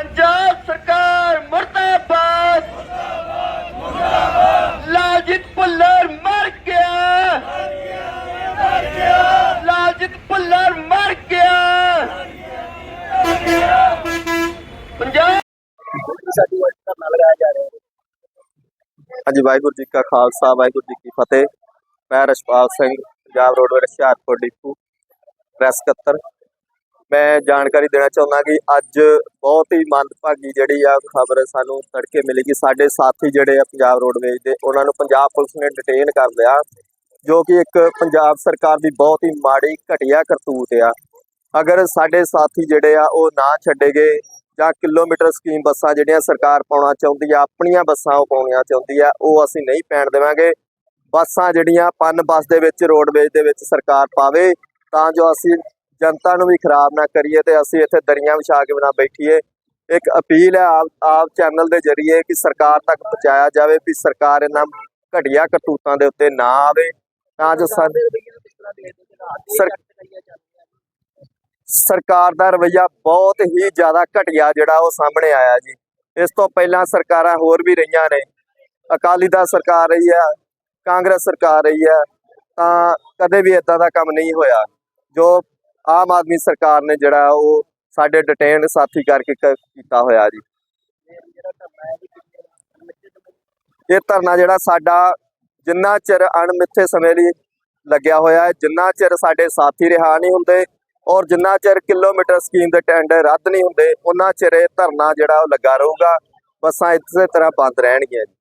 ਪੰਜਾਬ ਸਰਕਾਰ ਮੁਰਦਾਬਾਦ ਲਾਲਜੀਤ ਭੁੱਲਰ ਮਰ ਗਿਆ ਲਾਲਜੀਤ ਭੁੱਲਰ ਮਰ ਗਿਆ ਪੰਜਾਬ ਸਾਡੀ ਵਾਈਟ ਧਰਨਾ ਲਗਾਇਆ ਜਾ ਰਿਹਾ ਹੈ ਹਾਂਜੀ, ਵਾਹਿਗੁਰੂ ਜੀ ਕਾ ਖਾਲਸਾ, ਵਾਹਿਗੁਰੂ ਜੀ ਕੀ ਫਤਿਹ। ਮੈਂ Rashpal Singh, Punjab roadways Hoshiarpur depot, press ਸਕੱਤਰ। ਮੈਂ ਜਾਣਕਾਰੀ ਦੇਣਾ ਚਾਹੁੰਦਾ ਕਿ ਅੱਜ ਬਹੁਤ ਹੀ ਮੰਦਭਾਗੀ ਜਿਹੜੀ ਆ ਖਬਰ ਸਾਨੂੰ ਤੜਕੇ ਮਿਲੀ ਕਿ ਸਾਡੇ ਸਾਥੀ ਜਿਹੜੇ ਆ ਪੰਜਾਬ ਰੋਡਵੇਜ਼ ਦੇ, ਉਹਨਾਂ ਨੂੰ ਪੰਜਾਬ ਪੁਲਿਸ ਨੇ ਡਿਟੇਨ ਕਰ ਲਿਆ, ਜੋ ਕਿ ਇੱਕ ਪੰਜਾਬ ਸਰਕਾਰ ਦੀ ਬਹੁਤ ਹੀ ਮਾੜੀ ਘਟੀਆ ਕਰਤੂਤ ਆ। ਅਗਰ ਸਾਡੇ ਸਾਥੀ ਜਿਹੜੇ ਆ ਉਹ ਨਾ ਛੱਡੇ ਗਏ ਜਾਂ ਕਿਲੋਮੀਟਰ ਸਕੀਮ ਬੱਸਾਂ ਜਿਹੜੀਆਂ ਸਰਕਾਰ ਪਾਉਣਾ ਚਾਹੁੰਦੀ ਆ, ਆਪਣੀਆਂ ਬੱਸਾਂ ਉਹ ਪਾਉਣੀਆਂ ਚਾਹੁੰਦੀ ਆ, ਉਹ ਅਸੀਂ ਨਹੀਂ ਪੈਣ ਦੇਵਾਂਗੇ। ਬੱਸਾਂ ਜਿਹੜੀਆਂ ਪਨ ਬੱਸ ਦੇ ਵਿੱਚ, ਰੋਡਵੇਜ਼ ਦੇ ਵਿੱਚ ਸਰਕਾਰ ਪਾਵੇ, ਤਾਂ ਜੋ ਅਸੀਂ ਜਨਤਾ ਨੂੰ ਵੀ ਖਰਾਬ ਨਾ ਕਰੀਏ ਤੇ ਅਸੀਂ ਇੱਥੇ ਦਰੀਆਂ ਵਿਛਾ ਕੇ ਬਣਾ ਬੈਠੀਏ। ਇੱਕ ਅਪੀਲ ਹੈ ਆਪ ਆਪ ਚੈਨਲ ਦੇ ਜ਼ਰੀਏ ਕਿ ਸਰਕਾਰ ਤੱਕ ਪਹੁੰਚਾਇਆ ਜਾਵੇ ਵੀ ਸਰਕਾਰ ਇਹਨਾਂ ਘਟੀਆ ਕਰਤੂਤਾਂ ਦੇ ਉੱਤੇ ਨਾ ਆਵੇ। ਤਾਂ ਜੋ ਸਰਕਾਰ ਦਾ ਰਵਈਆ ਬਹੁਤ ਹੀ ਜ਼ਿਆਦਾ ਘਟੀਆ ਜਿਹੜਾ ਉਹ ਸਾਹਮਣੇ ਆਇਆ ਜੀ। ਇਸ ਤੋਂ ਪਹਿਲਾਂ ਸਰਕਾਰਾਂ ਹੋਰ ਵੀ ਰਹੀਆਂ ਨੇ। ਅਕਾਲੀ ਦਲ ਸਰਕਾਰ ਰਹੀ ਹੈ, ਕਾਂਗਰਸ ਸਰਕਾਰ ਰਹੀ ਹੈ, ਤਾਂ ਕਦੇ ਵੀ ਇਦਾਂ ਦਾ ਕੰਮ ਨਹੀਂ ਹੋਇਆ। ਜੋ ਆਮ ਆਦਮੀ ਸਰਕਾਰ ਨੇ ਜਿਹੜਾ ਉਹ ਸਾਡੇ ਡਿਟੇਨ ਸਾਥੀ ਕਰਕੇ ਕੀਤਾ ਹੋਇਆ ਜੀ। ਇਹ ਧਰਨਾ ਜਿਹੜਾ ਸਾਡਾ ਜਿੰਨਾ ਚਿਰ ਅਣਮਿੱਥੇ ਸਮੇਂ ਲਈ ਲੱਗਿਆ ਹੋਇਆ ਹੈ, ਜਿੰਨਾ ਚਿਰ ਸਾਡੇ ਸਾਥੀ ਰਿਹਾ ਨਹੀਂ ਹੁੰਦੇ ਔਰ ਜਿੰਨਾ ਚਿਰ ਕਿਲੋਮੀਟਰ ਸਕੀਮ ਦੇ ਟੈਂਡਰ ਰੱਦ ਨਹੀਂ ਹੁੰਦੇ, ਉਹਨਾਂ ਚਿਰ ਇਹ ਧਰਨਾ ਜਿਹੜਾ ਉਹ ਲੱਗਾ ਰਹੂਗਾ। ਬੱਸਾਂ ਇਸੇ ਤਰ੍ਹਾਂ ਬੰਦ ਰਹਿਣਗੀਆਂ ਜੀ।